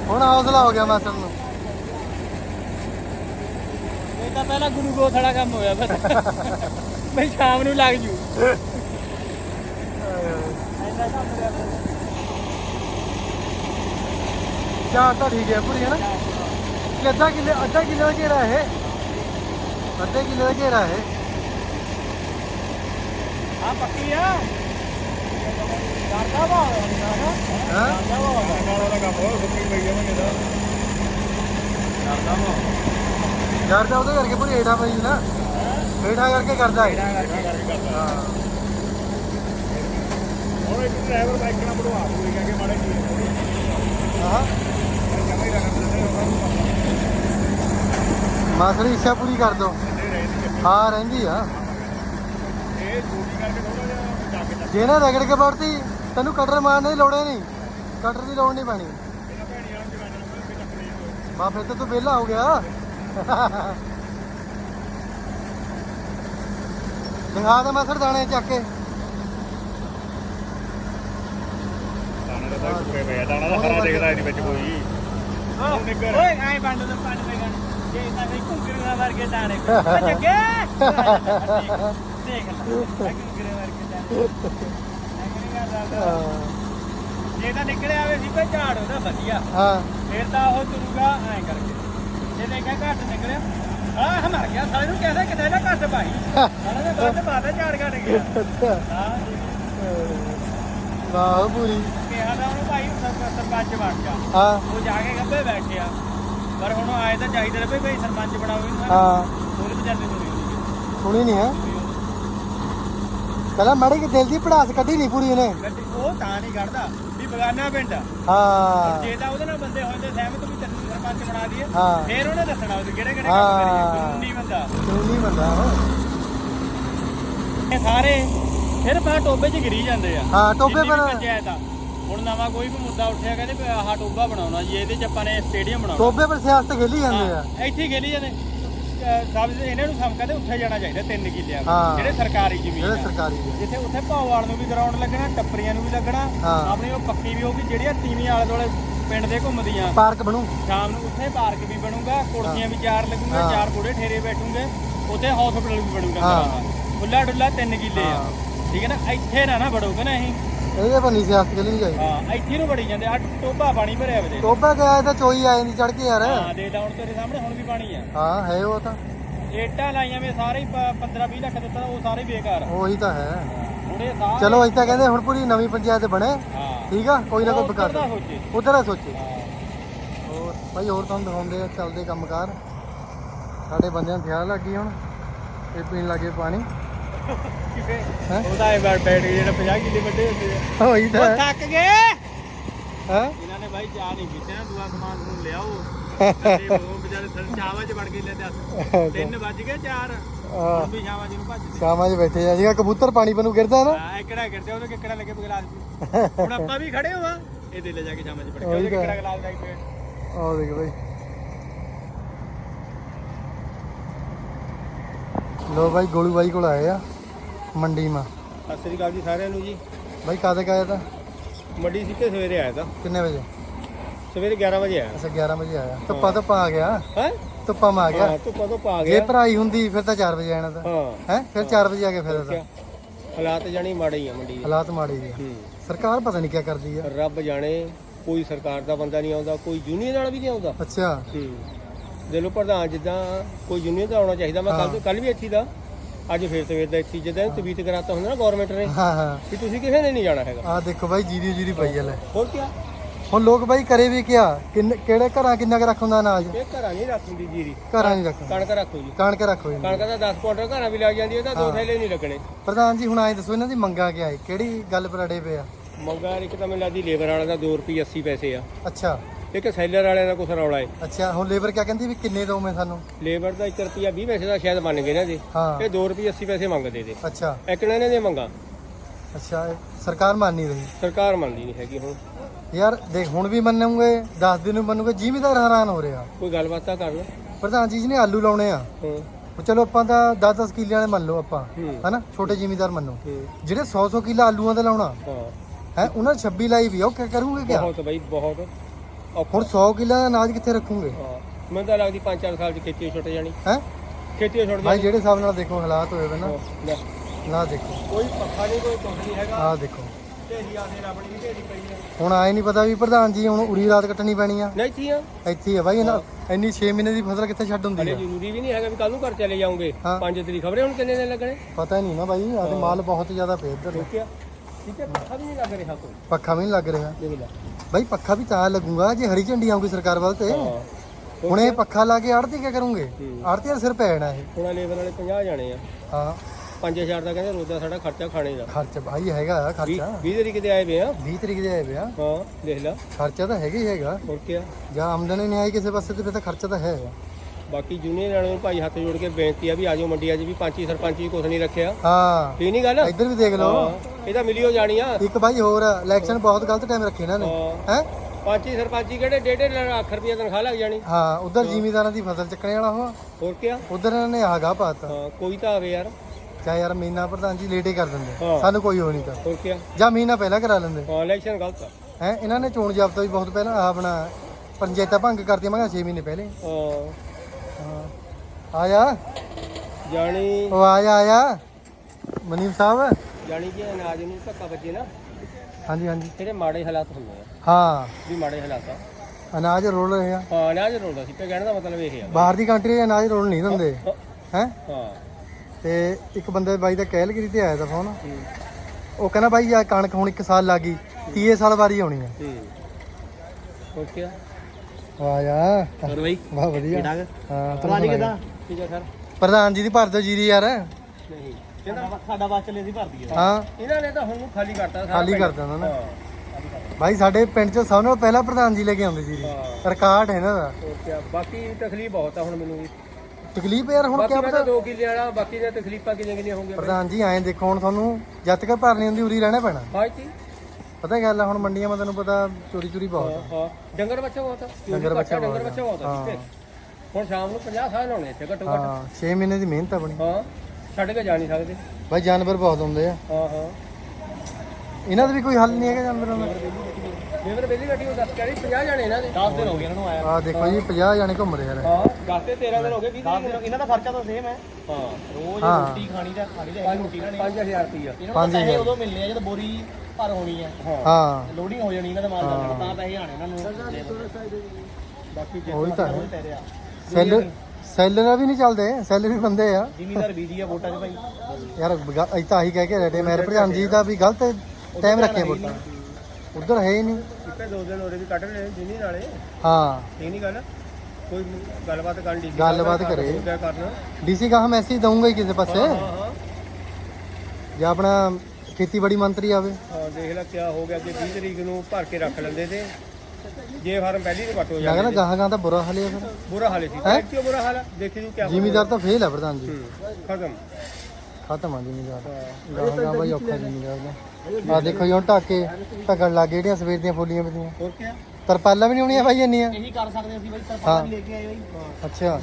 ਹੁਣ ਹੌਸਲਾ ਹੋ ਗਿਆ ਮਾਸੜ ਨੂੰ। ਇਹ ਤਾਂ ਪਹਿਲਾਂ ਗੁਰੂ ਗੋਥੜਾ ਕੰਮ ਹੋਇਆ ਬਸ ਮੈਂ ਸ਼ਾਮ ਨੂੰ ਲੱਗ ਜੂ। ਐਨਾ ਕੰਮ ਰਿਹਾ ਚਾਰ ਤਾਂ ਠੀਕ ਹੈ ਪੂਰੀ ਹੈ ਨਾ? ਕਿ ਅੱਧਾ ਕਿੱਲੇ ਅੱਧਾ ਕਿੱਲੇ ਦਾ ਘੇਰਾ ਹੈ ਅੱਧੇ ਕਿੱਲੇ ਦਾ ਘੇਰਾ ਹੈ ਆ ਪੱਕੀ ਆ। ਕਰਦਾ ਨਾ ਕਰਦਾ ਕਰਦਾ ਉਹਦੇ ਕਰਕੇ ਪੂਰੀ ਏਡਾ ਪਈ ਨਾ। ਏਡਾ ਕਰਕੇ ਕਰਦਾ ਹੈ ਹਾਂ। ਹੁਣ ਇੱਕ ਡਰਾਈਵਰ ਬਾਈਕ ਨਾਲ ਬੜਵਾ ਦੂਗੇ ਕਹਿੰਗੇ ਮਾੜੇ ਕੀ ਹਾਂ। ਮਾਸੜੀ ਇੱਛਾ ਪੂਰੀ ਕਰ ਦੋ। ਹਾਂ ਰਹਿੰਦੀ ਆ। ਜੇ ਨਾ ਰਗੜ ਕੇ ਵੜਤੀ ਤੈਨੂੰ ਕਟਰ ਮਾਰਨੇ ਦੀ ਲੋੜ ਨਹੀਂ। ਕਟਰ ਦੀ ਲੋੜ ਨਹੀਂ ਪੈਣੀ। ਬਾ ਫਿਰ ਤਾਂ ਤੂੰ ਵਿਹਲਾ ਹੋ ਗਿਆ। ਦਿਖਾ ਦੇ ਮਾਸੜ ਦਾਣੇ ਚੱਕ ਕੇ। ਦਾਣਾ ਦਾ ਤਾਂ ਕੁੱਕੇ ਪਿਆ ਦਾਣਾ ਦਾ ਹਰਾ ਦਿਖਦਾ ਨਹੀਂ ਵਿੱਚ ਕੋਈ। ਓਏ ਐ ਬੰਦ ਦਾ ਪੰਡ ਦੇ ਗਣ। ਜੇ ਇਹਨਾਂ ਦੇ ਕੁੰਕਰੀਆਂ ਵਰਗੇ ਦਾਣੇ ਓ ਜੱਗੇ! ਦੇਖ ਲੈ ਕੁੰਕਰੀਆਂ ਵਰਗੇ ਦਾਣੇ ਹਾਂ। ਜੇ ਤਾਂ ਨਿਕਲਿਆ ਆਵੇ ਸੀ ਕੋਈ ਝਾੜ ਉਹਦਾ ਵਧੀਆ। ਹਾਂ। ਫੇਰ ਤਾਂ ਉਹ ਤੁਰੂਗਾ ਐ ਕਰਕੇ। ਜੇ ਦੇਖਿਆ ਘੱਟ ਨਿਕਲਿਆ ਆਹ ਮਰ ਗਿਆ। ਸਾਲੇ ਨੂੰ ਕਹਿੰਦਾ ਕਿਤੇ ਨਾ ਘੱਟ ਪਾਈ ਸਾਲੇ ਦੇ ਬੰਦ ਬਾਦਾ ਝਾੜ ਘਟ ਗਿਆ। ਹਾਂ। ਵਾਹ ਪੂਰੀ ਕਿਹਾ ਤਾਂ ਉਹਨੂੰ ਭਾਈ ਸਰ- ਸਰਪੰਚ ਬਣ ਜਾ। ਹਾਂ। ਉਹ ਜਾ ਕੇ ਗੱਬੇ ਬੈਠਿਆ ਪਰ ਹੁਣ ਆਏ ਤਾਂ ਚਾਹੀਦਾ ਰਹੇ ਭਾਈ ਸਰਪੰਚ ਬਣਾਓ ਇਹਨੂੰ ਹਾਂ। ਉਹਦੇ ਵਿਚਾਰੇ ਨੂੰ ਸੁਣੀ ਨਹੀਂ ਹੈ। ਪਹਿਲਾਂ ਮਾੜੀ ਕਿ ਦਿਲ ਦੀ ਪੜਾਸ ਕੱਢੀ ਨਹੀਂ ਪੂਰੀ ਉਹਨੇ। ਗੱਡੀ ਉਹ ਤਾਂ ਨਹੀਂ ਕੱਢਦਾ। ਵੀ ਬਗਾਨਾ ਪਿੰਡ ਆ। ਹਾਂ। ਜੇ ਤਾਂ ਉਹਦੇ ਨਾਲ ਬੰਦੇ ਹੋਏ ਤੇ ਸਹਿਮਤ ਵੀ ਤੈਨੂੰ ਸਰਪੰਚ ਬਣਾ ਦਈਏ ਹਾਂ। ਫੇਰ ਉਹਨੇ ਦੱਸਣਾ ਕਿਹੜੇ ਕਿਹੜੇ ਹਾਂ। ਕੰਮ ਕਰੀਏ ਕਾਨੂੰਨੀ ਬੰਦਾ। ਸੁਣੀ ਬੰਦਾ ਉਹ ਇਹ ਸਾਰੇ ਸਿਰਫ ਆ ਟੋਬੇ 'ਚ ਗਿਰੀ ਜਾਂਦੇ ਆ। ਹਾਂ, ਜਿੰਨੀ ਵੀ ਪਰ- ਪੰਚਾਇਤ ਆ। ਹੁਣ ਨਵਾਂ ਕੋਈ ਵੀ ਮੁੱਦਾ ਉੱਠਿਆ ਕਹਿੰਦੇ ਵੀ ਆਹ ਟੋਬਾ ਬਣਾਉਣਾ ਜੀ ਇਹਦੇ 'ਚ ਆਪਾਂ ਨੇ ਸਟੇਡੀਅਮ ਬਣਾਉਣਾ। ਟੋਬੇ ਪਰ ਸਿਆਸਤ ਖੇਲੀ ਜਾਂਦੇ ਆ। ਹਾਂ, ਇੱਥੇ ਹੀ ਖੇਲੀ ਜਾਂਦੇ। ਅਹ ਸਭ ਇਹਨਾਂ ਨੂੰ ਸਮਕਾ ਤੇ ਉੱਥੇ ਜਾਣਾ ਚਾਹੀਦਾ ਤਿੰਨ ਕਿੱਲਿਆਂ ਹਾਂ। ਜਿਹੜੇ ਸਰਕਾਰੀ ਜ਼ਮੀਨ ਜਿਹੜੇ ਆ। ਸਰਕਾਰੀ ਦੇ ਜਿੱਥੇ ਉੱਥੇ ਭੌਵਾਲ ਨੂੰ ਵੀ ਗਰਾਊਂਡ ਲੱਗਣਾ ਟੱਪਰੀਆਂ ਨੂੰ ਵੀ ਲੱਗਣਾ ਹਾਂ। ਆਪਣੀ ਉਹ ਪੱਕੀ ਵੀ ਹੋਊਗੀ ਜਿਹੜੀਆਂ ਤੀਵੀਂ ਆਲੇ ਦੁਆਲੇ ਪਿੰਡ ਦੇ ਘੁੰਮਦੀਆਂ। ਪਾਰਕ ਬਣੂ। ਸ਼ਾਮ ਨੂੰ ਉੱਥੇ ਪਾਰਕ ਵੀ ਬਣੂਗਾ ਕੁਰਸੀਆਂ ਵੀ ਚਾਰ ਲੱਗੂਗਾ ਹਾਂ। ਚਾਰ ਬੁੜੇ ਠੇਰੇ ਬੈਠੂਗੇ ਉੱਥੇ ਹਸਪੀਟਲ ਵੀ ਬਣੂਗਾ ਹਾਂ। ਖੁੱਲਾ ਡੁੱਲਾ ਤਿੰਨ ਕਿੱਲੇ ਆ। ਹਾਂ। ਠੀਕ ਹੈ ਨਾ? ਇੱਥੇ ਨਾ ਨਾ ਬੜੋਗੇ ਨਾ ਅਸੀਂ। ਇਹਦੇ ਨਹੀਂ ਸਿਆਸਤ ਖੇਲਣੀ ਚਾਹੀਦੀ ਹਾਂ ਇੱਥੇ ਨੂੰ ਬੜੀ ਜਾਂਦੇ। ਆ ਟੋਬਾ ਪਾਣੀ ਭਰਿਆ ਵਜੇ ਟੋਬਾ ਗਿਆ ਤਾਂ ਚੋਈ ਆ ਜਾਂਦੀ ਚੜ ਕੇ ਯਾਰ। ਹਾਂ ਦੇਦਾ ਹੁਣ ਤੇਰੇ ਸਾਹਮਣੇ ਹੁਣ ਵੀ ਪਾਣੀ ਆ। ਹਾਂ ਹੈ ਉਹ ਤਾਂ। ਏਟਾਂ ਲਾਈਆਂ ਵੇ ਸਾਰੇ ਹੀ 15 20 ਲੱਖ ਦਿੱਤਾ ਉਹ ਸਾਰੇ ਹੀ ਬੇਕਾਰ ਆ। ਉਹੀ ਤਾਂ ਹੈ। ਹੁਣ ਇਹ ਸਾਰੇ ਚਲੋ ਅਸੀਂ ਤਾਂ ਕਹਿੰਦੇ ਹੁਣ ਪੂਰੀ ਨਵੀਂ ਪੰਚਾਇਤ ਬਣੇ। ਹਾਂ। ਠੀਕ ਆ? ਕੋਈ ਨਾ ਕੋਈ ਵਿਕਾਸ ਉੱਧਰ ਦਾ ਸੋਚੇ? ਉਧਰ ਆ ਸੋਚੇ। ਹਾਂ। ਹੋਰ ਭਾਈ ਹੋਰ ਤੁਹਾਨੂੰ ਦਿਖਾਉਂਦੇ ਆ ਚੱਲਦੇ ਕੰਮਕਾਰ। ਸਾਡੇ ਬੰਦਿਆਂ ਨੂੰ ਥਿਆਲ ਲੱਗੀ ਹੁਣ ਇਹ ਪੀਣ ਲੱਗੇ ਪਾਣੀ। ਹੈਂ? ਉਹਦਾ ਇਹ ਬਾਰ ਬੈਠ ਗਏ ਜਿਹੜਾ 50 ਕਿੱਲੇ ਵੱਡੇ ਹੁੰਦੇ ਆ। ਹੋਈ ਤਾਂ ਉਹ ਥੱਕ ਗਏ। ਹੈ? ਇਹਨਾਂ ਨੇ ਬਾਈ ਚਾਹ ਨਹੀਂ ਪੀਤੇ ਨਾ ਦੂਆ ਸਮਾਨ ਨੂੰ ਲਿਆਓ। ਤੇ ਉਹ ਵਿਚਾਰੇ ਸਰ ਚਾਵਾਂ 'ਚ ਵੜ ਗਏ ਲੈ ਦੱਸ ਤਿੰਨ ਵੱਜ ਗਏ ਚਾਰ। ਹੁਣ ਵੀ ਸ਼ਾਮਾਂ ਜੀ ਨੂੰ ਭੱਜਦੇ ਸ਼ਾਮਾਂ 'ਚ ਬੈਠੇ ਆ। ਜਿਹਾ ਕਬੂਤਰ ਪਾਣੀ ਪਨੂੰ ਗਿਰਦਾ ਨਾ। ਹਾਂ ਇਕੜਾ ਕਰਦੇ ਉਹਦੇ ਕਿਕੜਾ ਲੱਗੇ ਬਗਲਾ ਦਿੱਤੀ ਹੁਣ ਆਪਾਂ ਵੀ ਖੜੇ ਹੋਵਾਂ। ਇਹ ਦੇ ਲੈ ਜਾ ਕੇ ਸ਼ਾਮਾਂ 'ਚ ਵੜ ਕੇ। ਉਹਦੇ ਉਹੀ ਤਾਂ। ਕਿਕੜਾ ਗਲਾਸ ਲੈ ਕੇ ਪੇਟ ਆਹ ਦੇਖ ਭਾਈ ਲੋ ਭਾਈ ਗੋਲੂ ਬਾਈ ਕੋਲ ਆਏ ਆ। ਮੰਡੀ ਮਾ। ਸਤਿ ਸ੍ਰੀ ਅਕਾਲ ਜੀ ਸਾਰਿਆਂ ਨੂੰ ਜੀ। ਬਾਈ ਕਾਦੇ ਕਾਇਆ ਤਾਂ ਮੰਡੀ ਸੀ ਤੇ ਸਵੇਰੇ ਆਇਆ ਤਾਂ। ਕਿੰਨੇ ਵਜੇ? ਸਵੇਰੇ 11 ਵਜੇ ਆਇਆ। ਅੱਛਾ 11 ਵਜੇ ਆਇਆ। ਧੁੱਪਾ ਧੁੱਪਾ ਆ ਗਿਆ? ਹੈ? ਧੁੱਪਾ ਮਾ ਆ ਗਿਆ? ਹਾਂ ਧੁੱਪਾਂ ਤੋਂ ਪਾ ਜੇ ਗਿਆ। ਭਰਾਈ ਹੁੰਦੀ ਫਿਰ ਤਾਂ 4 ਵਜੇ ਆਣਾ ਤਾਂ। ਹਾਂ। ਫਿਰ 4 ਵਜੇ ਆ ਕੇ ਫਿਰ ਕਿਆ ਹਾਲਾਤ ਜਾਣੀ ਮਾੜੇ ਹੀ ਆ ਮੰਡੀ ਦੇ। ਹਾਲਾਤ ਮਾੜੇ ਹੂੰ ਸਰਕਾਰ ਪਤਾ ਨਹੀਂ ਕੀ ਕਰਦੀ ਆ। ਰੱਬ ਜਾਣੇ ਕੋਈ ਸਰਕਾਰ ਦਾ ਬੰਦਾ ਨਹੀਂ ਆਉਂਦਾ ਕੋਈ ਯੂਨੀਅਨ ਵਾਲਾ ਵੀ ਨਹੀਂ ਆਉਂਦਾ। ਅੱਛਾ। ਦੇ ਲੋ ਪ੍ਰਧਾਨ ਜਿੱਦਾਂ ਕੋਈ ਯੂਨੀਅਨ ਦਾ ਆਉਣਾ ਚਾਹੀਦਾ ਮੈਂ ਕੱਲ ਕੱਲ ਵੀ ਇੱਥੇ ਦਾ। ਅੱਜ ਫੇਰ ਸਵੇਰ ਦਾ ਇੱਥੇ ਜਿੱਦਾਂ ਤਬੀਤ ਕਰਾਤਾ ਹੁੰਦਾ ਨਾ ਗਵਰਨਮੈਂਟ ਨੇ। ਹਾਂ ਹਾਂ। ਕਿ ਤੁਸੀਂ ਕਿਸੇ ਨੇ ਨਹੀਂ ਜਾਣਾ ਹੈਗਾ। ਆ ਦੇਖੋ ਬਾਈ ਜੀਰੀ ਜੀਰੀ ਪਈ ਆ ਲੈ। ਹੋਰ ਕੀ ਹੁਣ ਲੋਕ ਬਾਈ ਕਰੇ ਵੀ ਕਿਆ ਕਿੰਨੇ ਕਿਹੜੇ ਘਰਾਂ ਕਿੰਨਾ ਕੁ ਰੱਖ ਹੁੰਦਾ ਅਨਾਜ? ਇਹ ਘਰਾਂ ਨਹੀਂ ਰੱਖਦੀ ਜੀਰੀ। ਘਰਾਂ ਨਹੀਂ ਰੱਖਦਾ ਕਣਕ ਰੱਖੋ ਜੀ। ਕਣਕ ਰੱਖੋ ਜੀ। ਕਣਕ ਦਾ 10 ਕੁਆਂਟਲ ਘਰਾਂ ਵੀ ਲੱਗ ਜਾਂਦੀ ਹੈ ਤਾਂ ਦੋ ਥੈਲੇ ਨਹੀਂ ਲੱਗਣੇ। ਪ੍ਰਧਾਨ ਜੀ ਹੁਣ ਆਏ ਦੱਸੋ ਇਹਨਾਂ ਦੀ ਮੰਗਾ ਕਿਆ ਹੈ ਕਿਹੜੀ ਗੱਲ ਪਰ ਅੜੇ ਪਏ ਆ? ਮੰਗਾ ਇੱਕ ਤਾਂ ਮੈਨੂੰ ਲੱਗਦੀ ਲੇਬਰ ਵਾਲਾ ਦਾ 2 ਰੁਪਏ 80 ਪੈਸੇ ਆ। ਅੱਛਾ। ਇੱਕ ਸੈਲਰ ਵਾਲਿਆਂ ਦਾ ਕੁਛ ਰੌਲਾ ਹੈ ਅੱਛਾ ਹੁਣ ਲੇਬਰ ਕਿਆ ਕਹਿੰਦੀ ਵੀ ਕਿੰਨੇ ਦੋ ਮੈਂ ਸਾਨੂੰ? ਲੇਬਰ ਦਾ 1 ਰੁਪਿਆ 20 ਪੈਸੇ ਦਾ ਸ਼ਾਇਦ ਮੰਨ ਗਏ ਨਾ ਜੀ। ਹਾਂ। ਇਹ 2 ਰੁਪਏ 80 ਪੈਸੇ ਮੰਗਦੇ ਦੇ ਅੱਛਾ। ਇੱਕ ਨਾ ਇਹਨਾਂ ਦੀਆਂ ਮੰਗਾ। ਅੱਛਾ ਇਹ ਸਰਕਾਰ ਮੰਨ ਨਹੀਂ ਰਹੀ। ਸਰਕਾਰ ਮੰਨਦੀ ਨਹੀਂ ਹੈਗੀ ਹੁਣ। ਯਾਰ ਦੇਖ ਹੁਣ ਵੀ ਮੰਨੂਗੇ 10 ਦਿਨ ਨੂੰ ਮੰਨੂਗੇ ਜ਼ਿਮੀਦਾਰ ਹੈਰਾਨ ਹੋ ਰਿਹਾ ਕੋਈ ਗੱਲਬਾਤ ਤਾਂ ਕਰ ਲਓ। ਪ੍ਰਧਾਨ ਜੀ ਨੇ ਆਲੂ ਲਾਉਣੇ ਆ। ਹਾਂ। ਉਹ ਚਲੋ ਆਪਾਂ ਤਾਂ 10-10 ਕਿੱਲੇ ਵਾਲੇ ਮੰਨ ਲਓ ਆਪਾਂ। ਹੂੰ। ਹਨਾ? ਛੋਟੇ ਜ਼ਿਮੀਦਾਰ ਮੰਨੋ। ਹੂੰ। ਜਿਹੜੇ 100-100 ਕਿੱਲਾ ਆਲੂਆਂ ਦਾ ਲਾਉਣਾ ਹਾਂ। ਹੈ? ਉਹਨਾਂ ਨੇ 26 ਲਾਈ ਵੀ ਆ, ਉਹ ਕੀ ਕਰੂਗੇ ਕਿਆ? ਬਹੁਤ ਬਈ ਬਹੁਤ। ਔਖਾ। ਹੁਣ 100 ਕਿੱਲਾ ਦਾ ਅਨਾਜ ਕਿੱਥੇ ਰੱਖੂਗੇ? ਹਾਂ ਮੈਨੂੰ ਤਾਂ ਲੱਗਦੀ 5-4 ਸਾਲ ਚ ਖੇਤੀ ਛੁੱਟ ਜਾਣੀ। ਹੈ? ਖੇਤੀ ਛੁੱਟ ਭਾਈ ਜਾਣੀ। ਜਿਹੜੇ ਹਿਸਾਬ ਨਾਲ ਦੇਖੋ ਹਾਲਾਤ ਹੋਏ ਵੇ ਨਾ ਹਾਂ, ਲੈ, ਨਾ ਦੇਖੋ। ਕੋਈ ਪੱਖਾ ਨਹੀਂ ਕੋਈ ਕੁਛ ਨਹੀਂ ਹੈਗਾ। ਆਹ ਦੇਖੋ। ਢੇਰੀ ਆਸੇ ਰੱਬ ਦੀ ਢੇਰੀ ਪਈ ਹੈ ਹੁਣ ਆਏ ਨਹੀਂ ਪਤਾ ਵੀ ਪ੍ਰਧਾਨ ਜੀ ਹੁਣ ਉਰੀ ਰਾਤ ਕੱਟਣੀ ਪੈਣੀ ਆ। ਨਹੀਂ ਥੀਆਂ ਇੱਥੇ ਹੀ ਆ ਬਾਈ ਇਹਨਾਂ ਇੰਨੀ 6 ਮਹੀਨੇ ਦੀ ਫਸਲ ਕਿੱਥੇ ਛੱਡ ਹੁੰਦੀ ਹਲੇ ਆ? ਜ਼ਰੂਰੀ ਵੀ ਨਹੀਂ ਹੈਗਾ ਵੀ ਕੱਲ ਨੂੰ ਘਰ ਚਲੇ ਜਾਓਗੇ। ਹਾਂ। 5 ਤਰੀਕ ਖਬਰੇ ਹੁਣ ਕਿੰਨੇ ਦਿਨ ਲੱਗਣੇ? ਪਤਾ ਨਹੀਂ ਨਾ ਬਾਈ ਆ ਤੇ ਮਾਲ ਬਹੁਤ ਜ਼ਿਆਦਾ ਪਿਆ ਇੱਧਰ। ਠੀਕ ਹੈ ਠੀਕ ਹੈ ਪੱਖਾ ਵੀ ਨਹੀਂ ਲੱਗ ਰਿਹਾ ਕੋਈ। ਪੱਖਾ ਵੀ ਨਹੀਂ ਲੱਗ ਰਿਹਾ। ਦੇਖ ਲੈ। ਬਾਈ ਪੱਖਾ ਵੀ ਤਾਂ ਲੱਗੂਗਾ ਜੇ ਹਰੀ ਝੰਡੀ ਆਊਗੀ ਸਰਕਾਰ ਵੱਲ ਤੇ। ਹਾਂ। ਹੁਣ ਇਹ ਪੱਖਾ ਲਾ ਕੇ ਆੜਤੀ ਕੀ ਕਰੂੰਗੇ? ਹੂੰ। ਆੜਤੀ ਦਾ ਸਿਰ ਪੈਣਾ ਇਹ। ਹੁਣ ਲੇਬਰ ਵਾਲੇ 50 ਜਾਣੇ ਆ। ਹਾਂ। 5000 ਦਾ ਕਹਿੰਦੇ ਰੋਜ਼ ਦਾ ਸਾਡਾ ਖਰਚਾ ਖਾਣੇ ਦਾ। ਖਰਚ ਭਾਈ ਹੈਗਾ ਆ 20 ਖਰਚਾ 20 ਤਰੀਕ ਦੇ ਆਏ ਵੇ ਆ। 20 ਤਰੀਕ ਦੇ ਆਏ ਵੇ ਆ। ਹਾਂ ਦੇਖ ਲੈ। ਖਰਚਾ ਤਾਂ ਹੈਗਾ ਹੀ ਹੈਗਾ। ਹੋਰ ਕੀ ਜਾਂ ਆਮਦਨੀ ਨਹੀਂ ਆਈ ਕਿਸੇ ਪਾਸੇ ਤੇ ਫਿਰ ਤਾਂ ਖਰਚਾ ਤਾਂ ਹੈ। ਬਾਕੀ ਜੂਨੀਅਰ ਵਾਲਿਆਂ ਨੂੰ ਭਾਈ ਹੱਥ ਜੋੜ ਕੇ ਬੇਨਤੀ ਆ ਵੀ ਆਜੋ ਮੰਡੀਆਂ 'ਚ ਵੀ ਪੰਚੀ ਸਰਪੰਚੀ ਕੁਛ ਨਹੀਂ ਰੱਖਿਆ। ਹਾਂ। ਠੀਕ ਨਹੀਂ ਗੱਲ? ਇੱਧਰ ਵੀ ਦੇਖ ਲਓ। ਹਾਂ, ਇਹ ਤਾਂ ਮਿਲੀ ਹੋ ਜਾਣੀ ਆ। ਇੱਕ ਭਾਈ ਹੋਰ ਇਲੈਕਸ਼ਨ ਬਹੁਤ ਗਲਤ ਟਾਈਮ ਰੱਖੇ ਇਹਨਾਂ ਨੇ। ਹਾਂ। ਹੈ? ਪੰਚੀ ਸਰਪੰਚੀ ਕਿਹੜੇ ਡੇਢ ਡੇਢ ਲੱਖ ਰੁਪਏ ਤਨਖਾਹ ਲੱਗ ਜਾਣੀ। ਹਾਂ ਉਧਰ ਜ਼ਿਮੀਦਾਰਾਂ ਦੀ ਫਸਲ ਚੱਕਣੇ ਵਾਲਾ ਹੋ ਹੋਰ ਕੀ ਉਧਰ ਇਹਨਾਂ ਨੇ ਆਗਾ ਪਾਤਾ। ਹਾਂ ਕੋਈ ਤਾਂ ਆਵੇ ਯਾਰ। ਚਾਹੇ ਯਾਰ ਮਹੀਨਾ ਪ੍ਰਧਾਨ ਜੀ ਲੇਟ ਕਰ ਦਿੰਦੇ। ਹਾਂ। ਸਾਨੂੰ ਕੋਈ ਹੋ ਨਹੀਂ ਤਾਂ। ਹੋਰ ਕੀ ਜਾਂ ਮਹੀਨਾ ਪਹਿਲਾਂ ਕਰਾ ਲੈਂਦੇ। ਹਾਂ ਇਲੈਕਸ਼ਨ ਗਲਤ ਆ। ਹੈ ਇਹਨਾਂ ਨੇ ਚੋਣ ਜਾਬਤਾ ਵੀ ਬਹੁਤ ਪਹਿਲਾਂ ਆਹ ਆਪਣਾ ਪੰਚਾਇਤਾਂ ਭੰਗ ਕਰਤੀਆਂ ਮੈਂ 6 ਮਹੀਨੇ ਪਹਿਲੇ। ਹਾਂ। ਹਾਂ। ਆਇਆ ਜਾਣੀ ਉਹ ਆਇਆ ਮਨੀਮ ਸਾਹਿਬ। ਜਾਣੀ ਕਿ ਅਨਾਜ ਨੂੰ ਧੱਕਾ ਵੱਜੇ ਨਾ। ਹਾਂਜੀ ਹਾਂਜੀ। ਤੇਰੇ ਮਾੜੇ ਹਾਲਾਤ ਹੁੰਦੇ ਆ। ਹਾਂ। ਵੀ ਮਾੜੇ ਹਾਲਾਤ ਆ। ਅਨਾਜ ਰੋਲ ਰਹੇ ਆ। ਹਾਂ ਅਨਾਜ ਰੋਲਦਾ ਸੀ। ਤੇ ਕਹਿਣ ਦਾ ਮਤਲਬ ਇਹ ਆ। ਬਾਹਰ ਦੀ ਕੰਟਰੀ ਅਨਾਜ ਰੋਲ ਨਹੀਂ ਦਿੰਦੇ। ਹੈ ਹਾਂ। ਤੇ ਇੱਕ ਬੰਦੇ ਬਾਈ ਦਾ ਕਹਿਲਗਿਰੀ ਤੇ ਆਇਆ ਤਾਂ ਫੋਨ ਉਹ ਕਹਿੰਦਾ ਬਾਈ ਆ ਕਣਕ ਹੁਣ 1 ਸਾਲ ਲੱਗ ਗਈ। 30 ਸਾਲ ਵਾਰੀ ਆਉਣੀ ਆ। ਹੂੰ। ਹੋਰ ਕੀ ਆਇਆ ਹੋਰ ਬਈ? ਵਾਹ ਵਧੀਆ। ਹਾਂ ਤੁਹਾਨੂੰ ਕਿਦਾਂ? ਠੀਕ ਆ ਸਰ। ਪ੍ਰਧਾਨ ਜੀ ਦੀ ਭਰ ਦਿਓ ਜੀਰੀ ਯਾਰ। ਨਹੀਂ। ਕਹਿੰਦਾ ਸਾਡਾ ਬਾਅਦ ਚੱਲੇ ਸੀ ਭਰਦੀ ਹਾਂ। ਇਹਨਾਂ ਨੇ ਤਾਂ ਹੁਣ ਨੂੰ ਖਾਲੀ ਕਰਤਾ ਸਾਰਾ ਖਾਲੀ। ਕਰ ਦਿੰਦਾ ਨਾ। ਭਾਈ ਸਾਡੇ ਪਿੰਡ 'ਚ ਸਭ ਨਾਲੋਂ ਪਹਿਲਾਂ ਪ੍ਰਧਾਨ ਜੀ ਲੈ ਕੇ ਆਉਂਦੇ ਹਾਂ। ਰਿਕਾਰਡ ਹੈ ਇਹਨਾਂ ਦਾ। ਕੀ ਬਾਕੀ ਤਕਲੀਫ ਬਹੁਤ ਆ ਹੁਣ ਮੈਨੂੰ ਵੀ। ਤਕਲੀਫ ਯਾਰ ਹੁਣ ਮੈਂ ਪਤਾ ਤਾਂ 2 ਕਿੱਲੇ ਵਾਲਾ ਬਾਕੀ ਦੀਆਂ ਤਕਲੀਫਾਂ ਕਿੰਨੀਆਂ ਕਿੰਨੀਆਂ ਹੋਣਗੀਆਂ ਪ੍ਰਧਾਨ ਜੀ ਐਂ ਦੇਖੋ ਹੁਣ ਤੁਹਾਨੂੰ ਜਦ ਤੱਕ ਭਰਨੀ ਹੁੰਦੀ ਉਰੀ ਰਹਿਣਾ ਪੈਣਾ। ਹਾਂ ਜੀ ਪਤਾ ਗੱਲ ਆ ਹੁਣ ਮੰਡੀਆਂ ਮੈਂ ਤੈਨੂੰ ਪਤਾ ਚੋਰੀ ਚੋਰੀ ਬਹੁਤ ਆ। ਹਾਂ ਡੰਗਰ ਬੱਚਾ ਬਹੁਤ ਆ। ਡੰਗਰ ਬੱਚਾ ਡੰਗਰ। ਬੱਚਾ ਬਹੁਤ ਆ। ਠੀਕ ਹੈ। ਹੁਣ ਸ਼ਾਮ ਨੂੰ 50 ਸਾਲ ਲਾਉਣੇ ਇੱਥੇ ਘੱਟੋ ਘੱਟ। ਹਾਂ 6 ਮਹੀਨੇ ਦੀ ਮਿਹਨਤ ਆਪਣੀ। ਹਾਂ ਛੱਡ ਕੇ ਜਾ ਨਹੀਂ ਸਕਦੇ। ਭਾਈ ਜਾਨਵਰ ਬਹੁਤ ਹੁੰਦੇ ਆ। ਹਾਂ ਹਾਂ। ਇਹਨਾਂ ਦਾ ਵੀ ਕੋਈ ਹੱਲ ਨਹੀਂ ਹੈਗਾ ਜਾਨਵਰਾਂ ਦਾ। ਲੇਬਰ ਬੇਲੀ ਗੱਡੀ ਉਹ ਦੱਸ ਕੇ 50 ਜਾਣੇ ਇਹਨਾਂ ਦੇ। 10 ਦਿਨ ਹੋ ਗਏ ਇਹਨਾਂ ਨੂੰ ਆਇਆ। ਆ ਦੇਖੋ ਜੀ 50 ਜਾਣੇ ਘੁੰਮ ਰਹੇ ਯਾਰ ਹਾਂ 10 ਤੇ 13 ਦਿਨ ਹੋ ਗਏ 20 ਦਿਨ ਇਹਨਾਂ ਦਾ ਖਰਚਾ ਤਾਂ ਸੇਮ ਹੈ। ਹਾਂ। ਰੋਜ਼ ਹਾਂ। ਖਾਣੀ ਦਾ ਖਾਣੀ ਦਾ ਰੋਟੀ ਖਾਣੀ 5000 ਰੁਪਈਆ। ਪੰਜ ਹਜ਼ਾਰ। ਉਦੋਂ ਮਿਲਨੇ ਆ ਜਦੋਂ ਬੋਰੀ ਭਰ ਹੋਣੀ ਆ। ਹਾਂ। ਹਾਂ। ਲੋਡਿੰਗ ਹੋ ਜਾਣੀ ਇਹਨਾਂ ਦੇ ਮਾਲ ਦਾ ਤਾਂ ਪੈਸੇ ਆਣੇ ਇਹਨਾਂ ਨੂੰ। ਬਾਕੀ ਉਹੀ ਤਾਂ ਹੈ। ਪੈ ਰਿਹਾ ਸੈਲਰ ਸੈਲਰ ਵੀ ਨਹੀਂ ਚੱਲਦੇ ਸੈਲਰ ਵੀ ਬੰਦੇ ਆ। ਜ਼ਿਮੀਦਾਰ ਬੀਜੀ ਆ ਵੋਟਾਂ 'ਚ ਭਾਈ। ਯਾਰ ਗ- ਅਸੀਂ ਤਾਂ ਆਹੀ ਕਹਿ ਕੇ ਰਟੇ ਮੇਰੇ ਪ੍ਰਧਾਨ ਜੀ ਦਾ ਵੀ ਗਲਤ ਟਾਈਮ ਰੱਖਿਆ ਵੋਟਾਂ। ਉਧਰ ਹੈ ਹੀ ਨਹੀਂ। ਇੱਥੇ ਦੋ ਦਿਨ ਉਹਦੇ ਵੀ ਕੱਢ ਲਏ ਜਿੰਨੀ ਨਾਲੇ। ਹਾਂ। ਠੀਕ ਨਹੀਂ ਗੱਲ ਕੋਈ ਗੱਲਬਾਤ ਕਰਨ ਦੀ ਗੱਲਬਾਤ ਕਰੇ। ਕਿਆ ਕਰਨਾ ਡੀਸੀ ਕਹਾ ਮੈਸੇਜ ਦਊਂਗਾ ਹੀ ਕਿਸੇ ਪਾਸੇ। ਹਾਂ ਹਾਂ। ਜਾਂ ਆਪਣਾ ਖੇਤੀਬਾੜੀ ਮੰਤਰੀ ਆਵੇ। ਹਾਂ ਦੇਖ ਲੈ ਕਿਆ ਹੋ ਗਿਆ ਕਿ 20 ਤਰੀਕ ਨੂੰ ਭਰ ਕੇ ਰੱਖ ਲੈਂਦੇ ਤੇ। ਜੇ ਫਾਰਮ ਪਹਿਲੀ ਨੂੰ ਕੱਟ ਹੋ ਕਹਿੰਦਾ ਜਾਂਦੇ ਗਾਹਾਂ ਗਾਹਾਂ ਤਾਂ ਬੁਰਾ ਹਾਲ ਹੈ ਫਿਰ। ਬੁਰਾ ਹਾਲ ਸੀ? ਕਿਉਂ ਬੁਰਾ ਹਾਲ ਆ ਦੇਖੀ ਤੂੰ ਕਿਆ ਜ਼ਿਮੀਦਾਰ ਤਾਂ ਫੇਲ ਹੈ ਪ੍ਰਧਾਨ ਜੀ। ਹੂੰ, ਖਤਮ। ਖਤਮ ਆ ਜ਼ਿਮੀਦਾਰ ਗਾਹਾਂ ਬਾਈ ਔਖਾ ਜ਼ਿਮੀਦਾਰ ਦਾ ਆ ਦੇਖੋ ਜੀ ਹੁਣ ਢਾਕੇ ਢੱਕਣ ਲੱਗ ਗਏ ਜਿਹੜੀਆਂ ਸਵੇਰ ਦੀਆਂ ਫੁੱਲੀਆਂ ਪਈਆਂ ਹੋਰ ਕਿਆ? ਤਰਪਾਲਾਂ ਵੀ ਨਹੀਂ ਹੋਣੀਆਂ ਬਾਈ ਇੰਨੀਆਂ। ਇਹੀ ਕਰ ਸਕਦੇ ਅਸੀਂ ਬਾਈ ਹਾਂ। ਲੈ ਕੇ ਆਏ ਬਾਈ। ਅੱਛਾ।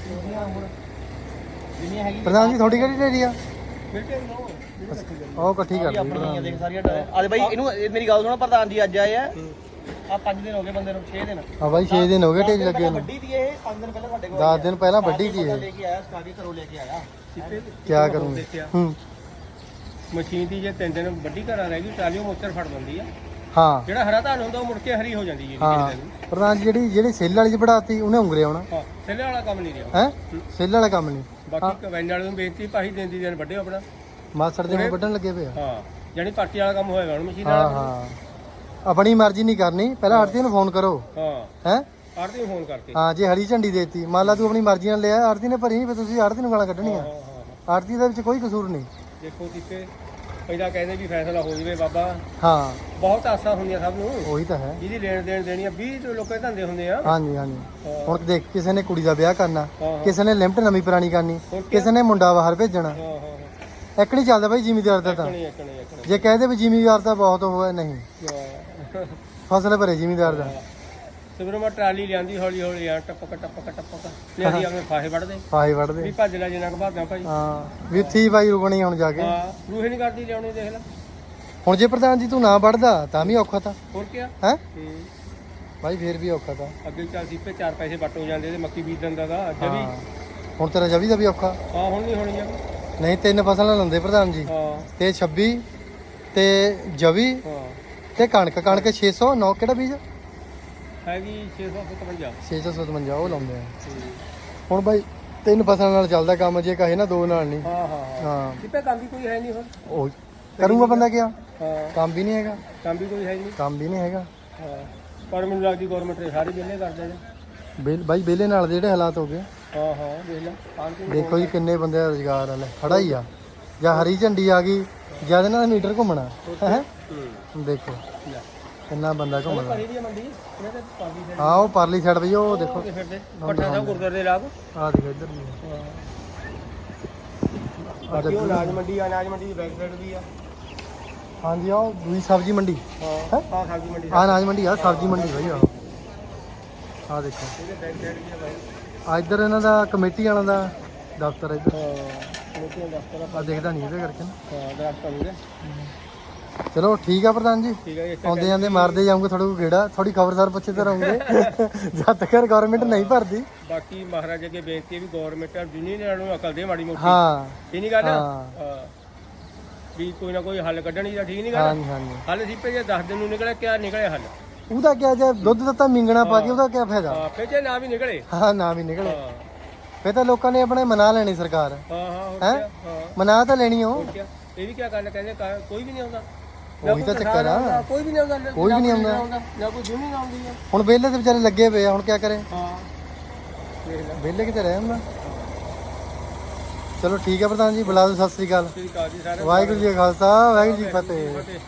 ਜਿੰਨੀਆਂ ਹੈਗੀ ਪ੍ਰਧਾਨ ਜੀ ਤੁਹਾਡੀ ਕਿਹੜੀ ਢੇਰੀ ਆ ਉਹ। ਇਕੱਠੀ ਕਰ ਲਈ ਦੇਖ ਸਾਰੀਆਂ ਆਦੇ ਬਾਈ ਇਹਨੂੰ ਇਹ ਮੇਰੀ ਗੱਲ ਸੁਣੋ ਪ੍ਰਧਾਨ ਜੀ ਅੱਜ ਆਏ ਆ। ਆ 5 ਦਿਨ ਹੋ ਗਏ ਬੰਦੇ ਨੂੰ 6 ਦਿਨ। ਹਾਂ ਬਾਈ 6 ਦਿਨ ਹੋ ਗਏ ਢੇਜ ਲੱਗੇ ਨੂੰ। ਵੱਡੀ ਦੀ ਇਹ 5 ਦਿਨ ਪਹਿਲਾਂ ਸਾਡੇ ਕੋਲ 10 ਦਿਨ ਪਹਿਲਾਂ ਵੱਡੀ ਲੈ ਇਹ ਕੇ ਆਇਆ ਕੇ ਘਰੋਂ ਲੈ ਕੇ ਆਇਆ। ਕੀ ਕਰੂੰ? ਹੂੰ। ਮਸ਼ੀਨ ਦੀ ਜੇ ਤਿੰਨ ਦਿਨ ਵੱਡੀ ਘਰਾਂ ਰਹਿ ਗਈ ਟਾਲੀਓ ਮੋਚਰ ਫੜ ਦਿੰਦੀ ਆ। ਹਾਂ। ਜਿਹੜਾ ਹਰਾ ਧਾਨ ਹੁੰਦਾ ਉਹ ਮੁੜ ਕੇ ਹਰੀ ਹੋ ਜਾਂਦੀ ਜੀ ਹਾਂ। ਪ੍ਰਧਾਨ ਜੀ ਜਿਹੜੀ ਜਿਹੜੀ ਸੇਲ ਵਾਲੀ ਚ ਪੜਾਤੀ ਉਹਨੇ ਉਂਗਰੇ ਆਉਣਾ। ਹਾਂ ਥੱਲੇ ਵਾਲਾ ਕੰਮ ਨਹੀਂ ਰਿਹਾ। ਹੈ? ਸੇਲ ਵਾਲਾ ਕੰਮ ਨਹੀਂ। ਬਾਕੀ ਕਵੈਨ ਵਾਲੇ ਨੂੰ ਬੇਨਤੀ ਭਾਈ ਦਿੰਦੀ ਦਿਨ ਵੱਡੇ ਆਪਣਾ। ਮਾਸੜ ਦੇ ਨੂੰ ਵੱਢਣ ਲੱਗੇ ਪਿਆ ਹਾਂ ਜਾਨੀ ਪਾਰਟੀ ਵਾਲਾ ਕੰਮ ਹੋਏਗਾ ਹੁਣ ਮਸ਼ੀਨ ਹਾਂ ਵਾਲਾ। ਹਾਂ। ਆਪਣੀ ਮਰਜ਼ੀ ਨਹੀਂ ਕਰਨੀ। ਪਹਿਲਾਂ ਆੜਤੀ ਨੂੰ ਫੋਨ ਕਰੋ। ਹਾਂ। ਹੈ? ਆਰਤੀ ਨੂੰ ਫੋਨ ਕਰਕੇ। ਹਾਂ ਜੇ ਹਰੀ ਝੰਡੀ ਦੇਤੀ। ਮੰਨ ਲਾ ਤੂੰ ਆਪਣੀ ਮਰਜ਼ੀ ਨਾਲ ਲਿਆ ਆੜਤੀ ਨੇ ਭਰੀ ਫਿਰ ਤੁਸੀਂ ਆੜਤੀ ਨੂੰ ਗਾਲਾਂ ਕੱਢਣੀਆਂ। ਹਾਂ ਹਾਂ ਹਾਂ। ਆੜਤੀ ਦੇ ਵਿੱਚ ਕੋਈ ਕਸੂਰ ਨਹੀਂ। ਦੇਖੋ ਕਿਤੇ ਪਹਿਲਾਂ ਕਹਿੰਦੇ ਵੀ ਫੈਸਲਾ ਹੋ ਜਵੇ ਬਾਬਾ। ਹਾਂ। ਬਹੁਤ ਆਸਾਂ ਹੁੰਦੀਆਂ ਸਭ ਨੂੰ। ਉਹੀ ਤਾਂ ਹੈ। ਜਿਹਦੀ ਲੈਣ ਦੇਣ ਦੇਣੀ ਆ 20 ਲੋਕਾਂ ਦੇ ਧੰਦੇ ਹੁੰਦੇ ਆ। ਹਾਂਜੀ ਹਾਂਜੀ। ਹੁਣ ਦੇਖ ਕਿਸੇ ਨੇ ਕੁੜੀ ਦਾ ਵਿਆਹ ਕਰਨਾ ਹਾਂ ਕਿਸੇ ਨੇ ਲਿਮਟ ਨਵੀਂ ਪੁਰਾਣੀ ਕਰਨੀ ਹੋਰ? ਕਿਸੇ ਨੇ ਮੁੰਡਾ ਬਾਹਰ ਭੇਜਣਾ। ਹਾਂ ਹਾਂ ਹਾਂ। ਇੱਕ ਨਹੀਂ ਚੱਲਦਾ ਬਾਈ ਜ਼ਿਮੀਦਾਰ ਦਾ ਤਾਂ। ਕਣੀ ਕਣੀ ਕਣੀ ਜੇ ਕਹਦੇ ਵੀ ਜ਼ਿਮੀਦਾਰ ਤਾਂ ਬਹੁਤ ਹੋਇਆ ਨਹੀਂ। ਫਸਲ ਭਰੇ ਜ਼ਿਮੀਦਾਰ ਦਾ। ਮੈਂ ਟਰਾਲੀ ਲਿਆਂਦੀ ਹੌਲੀ ਹੌਲੀ ਆ ਟਪਕ ਟਪਕ ਟਪਕ। ਲਿਆਂਦੀ ਆਪਣੇ ਫਾਹੇ ਵੜਦੇ ਫਾਹੀ ਵੜਦੇ ਵੀ ਭੱਜ ਲੈ ਜਿੰਨਾ ਕੁ ਭਾਦਾਂ ਭਾਈ। ਹਾਂ ਵੀ ਥੀ ਬਾਈ ਰੁਕਣੀ ਹੁਣ ਜਾ ਕੇ। ਹਾਂ ਰੂਹੇ ਨਹੀਂ ਕਰਦੀ ਲਿਆਉਣੀ ਦੇਖ ਲੈ। ਹੁਣ ਜੇ ਪ੍ਰਧਾਨ ਜੀ ਤੂੰ ਨਾ ਵੜਦਾ ਤਾਂ ਵੀ ਔਖਾ ਤਾਂ। ਹੋਰ ਕੀ ਹੈ? ਹੂੰ। ਬਾਈ ਫੇਰ ਵੀ ਔਖਾ ਤਾਂ। ਅੱਗੇ ਚੱਲ ਸੀ ਪੇ ਚਾਰ ਪੈਸੇ ਵੱਟ ਹੋ ਜਾਂਦੇ ਤੇ ਮੱਕੀ ਬੀਜ ਦਿੰਦਾ ਦਾ ਅੱਜ ਵੀ। ਹਾਂ। ਹੁਣ ਤੇਰਾ ਜਵੀ ਦਾ ਵੀ ਔਖਾ। ਹਾਂ ਹੁਣ ਨਹੀਂ ਹੋਣੀ ਆ। ਨਹੀਂ ਤਿੰਨ ਫਸਲਾਂ ਲਾਉਂਦੇ ਪ੍ਰਧਾਨ ਜੀ। ਹਾਂ। ਤੇ 26 ਤੇ ਜਵੀ ਹਾਂ। ਤੇ ਕਣਕ। ਕਣਕ 600 ਨੌ ਕਿਹੜਾ ਬੀਜ? ਹੈਗੀ 657 657 ਉਹ ਲਾਉਂਦੇ ਆ। ਹੁਣ ਬਾਈ ਤਿੰਨ ਫਸਲਾਂ ਨਾਲ ਚੱਲਦਾ ਕੰਮ ਜੇ ਕਹੇ ਨਾ ਦੋ ਨਾਲ ਨਹੀਂ। ਹਾਂ ਹਾਂ ਹਾਂ। ਸਿੱਪੇ ਕੰਮ ਵੀ ਕੋਈ ਹੈ ਨਹੀਂ ਹੁਣ? ਉਹ ਕਰੂੰਗਾ ਬੰਦਾ ਕਿਆ? ਹਾਂ। ਕੰਮ ਵੀ ਨਹੀਂ ਹੈਗਾ। ਕੰਮ ਵੀ ਕੋਈ ਹੈ ਨਹੀਂ। ਕੰਮ ਵੀ ਨਹੀਂ ਹੈਗਾ। ਹਾਂ। ਪਰ ਮੈਨੂੰ ਲੱਗਦੀ ਗਵਰਨਮੈਂਟ ਨੇ ਸਾਰੇ ਵਿਹਲੇ ਕਰ ਦੇਣੇ। ਬੇਲ- ਬਾਈ ਬੇਲੇ ਨਾਲ ਦੇ ਜਿਹੜੇ ਹਾਲਾਤ ਹੋ ਗਏ। ਹਾਂ ਹਾਂ ਲੈ ਕੇ ਦੇਖੋ ਜੀ ਕਿੰਨੇ ਬੰਦੇ ਦਾ ਰੁਜ਼ਗਾਰ ਆ ਲੈ ਖੜਾ ਹੀ ਆ। ਜਾਂ ਹਰੀ ਝੰਡੀ ਆ ਗਈ ਜਦ ਇਹਨਾਂ ਦਾ ਮੀਟਰ ਘੁੰਮਣਾ। ਹੈ। ਦੇਖੋ। ਕਿੰਨਾ ਬੰਦਾ ਘੁੰਮਦਾ? ਭਰੀ ਦੀ ਆ ਮੰਡੀ ਇਹਨਾਂ ਦੇ ਪਾਣੀ ਦੇ ਹਾਂ ਉਹ ਪਰਲੀ ਸਾਈਡ ਬਈ ਉਹ ਦੇਖੋ। ਫਿਰਦੇ ਪੱਠਾ ਸਾਹਿਬ ਗੁਰਦੁਆਰੇ ਦੇ ਲਾਗ। ਆ ਦੇਖੋ ਇੱਧਰ ਵੀ ਬਾਕੀ ਉਹ ਅਨਾਜ ਮੰਡੀ ਆ ਅਨਾਜ ਮੰਡੀ ਦੀ ਬੈਕ ਸਾਈਡ ਵੀ ਆ। ਹਾਂਜੀ ਆ ਉਹ ਦੂਜੀ ਸਬਜ਼ੀ ਮੰਡੀ। ਹਾਂ ਆ ਸਬਜ਼ੀ ਮੰਡੀ। ਆ ਅਨਾਜ ਮੰਡੀ ਆ ਸਬਜ਼ੀ ਮੰਡੀ ਬਈ ਆ ਆ ਦੇਖੋ। ਇਹਦੇ ਬੈਕ ਸਾਈਡ ਵੀ ਆ ਬਾਈ। ਆ ਇੱਧਰ ਇਹਨਾਂ ਦਾ ਕਮੇਟੀ ਵਾਲਿਆਂ ਦਾ ਦਫ਼ਤਰ ਆ ਇੱਧਰ। ਹਾਂ ਦਫ਼ਤਰ ਆ। ਦੇਖਦਾ ਨਹੀਂ ਇਹਦੇ ਕਰਕੇ ਨਾ। ਹਾਂ ਦਰਖਤ ਹੋਣਗੇ ਚਲੋ ਠੀਕ ਆ ਪ੍ਰਧਾਨ ਜੀ। ਠੀਕ ਹੈ ਜੀ, ਆਉਂਦੇ ਜਾਂਦੇ ਮਾਰਦੇ ਜਾਉਂਗੇ ਥੋੜਾ ਕੋ ਗੇੜਾ ਥੋੜੀ ਖਬਰਦਾਰ ਪੁੱਛਦੇ ਰਹੋਗੇ। ਜਦ ਤੱਕ ਗਵਰਨਮੈਂਟ ਨਹੀਂ ਭਰਦੀ। ਬਾਕੀ ਮਹਾਰਾਜਾ ਅੱਗੇ ਬੇਨਤੀ ਹੈ ਵੀ ਗਵਰਨਮੈਂਟ ਆ ਯੂਨੀਅਨ ਨੂੰ ਅਕਲ ਦੇ ਮਾੜੀ ਮੋਟੀ। ਹਾਂ। ਇਹ ਨਹੀਂ ਗੱਲ? ਹਾਂ। ਹਾਂ। ਵੀ ਕੋਈ ਨਾ ਕੋਈ ਹੱਲ ਕੱਢਣੀ ਤਾਂ ਠੀਕ ਨਹੀਂ ਗੱਲ? ਹਾਂਜੀ ਹਾਂਜੀ। ਹੱਲ ਸੀ ਪਏ ਜੇ 10 ਦਿਨ ਨੂੰ ਨਿਕਲਿਆ ਕਿਆ ਨਿਕਲੇ ਹੱਲ? ਉਹਦਾ ਕਿਆ ਜੇ ਦੁੱਧ ਦਿੱਤਾ ਮਿੰਗਣਾ ਪਾ ਕੇ ਉਹਦਾ ਕਿਆ ਫਾਇਦਾ? ਹਾਂ ਫਿਰ ਜੇ ਨਾ ਵੀ ਨਿਕਲੇ। ਹਾਂ ਨਾ ਵੀ ਨਿਕਲੇ। ਹਾਂ। ਫੇ ਤਾਂ ਲੋਕਾਂ ਨੇ ਆਪਣੇ ਮਨਾ ਲੈਣੀ ਸਰਕਾਰ। ਹਾਂ ਹਾਂ ਹੈਂ? ਹਾਂ। ਮਨਾ ਤਾਂ ਲੈਣੀ ਕਿਆ? ਇਹ ਵੀ ਕਿਆ ਗੱਲ ਕਹਿੰਦੇ ਕੋਈ ਵੀ ਨਹੀਂ ਆਉਂਦਾ। ਉਹੀ ਤਾਂ ਚੱਕਰ ਆ। ਕੋਈ ਵੀ ਨਹੀਂ ਆਉਂਦਾ ਕੋਈ ਵੀ ਨਹੀਂ ਨਾ ਆਉਂਦਾ। ਨਾ ਕੋਈ ਜੁਮੀ ਆਉਂਦੀ ਹੈ। ਹੁਣ ਵਿਹਲੇ ਤੇ ਵਿਚਾਰੇ ਲੱਗੇ ਪਏ ਆ ਹੁਣ ਕਿਆ ਕਰੇ? ਹਾਂ। ਦੇਖ ਲੈ। ਵਿਹਲੇ ਕਿਤੇ ਰਹਿ ਹੁੰਦਾ। ਚਲੋ ਠੀਕ ਹੈ ਪ੍ਰਧਾਨ ਜੀ ਬੁਲਾ ਦਿਓ ਸਤਿ ਸ੍ਰੀ ਅਕਾਲ। ਸ੍ਰੀ ਅਕਾਲ ਜੀ ਸਾਰੇ ਵਾਹਿਗੁਰੂ ਜੀ ਕਾ ਖਾਲਸਾ ਵਾਹਿਗੁਰੂ ਜੀ ਕੀ ਫਤਿਹ।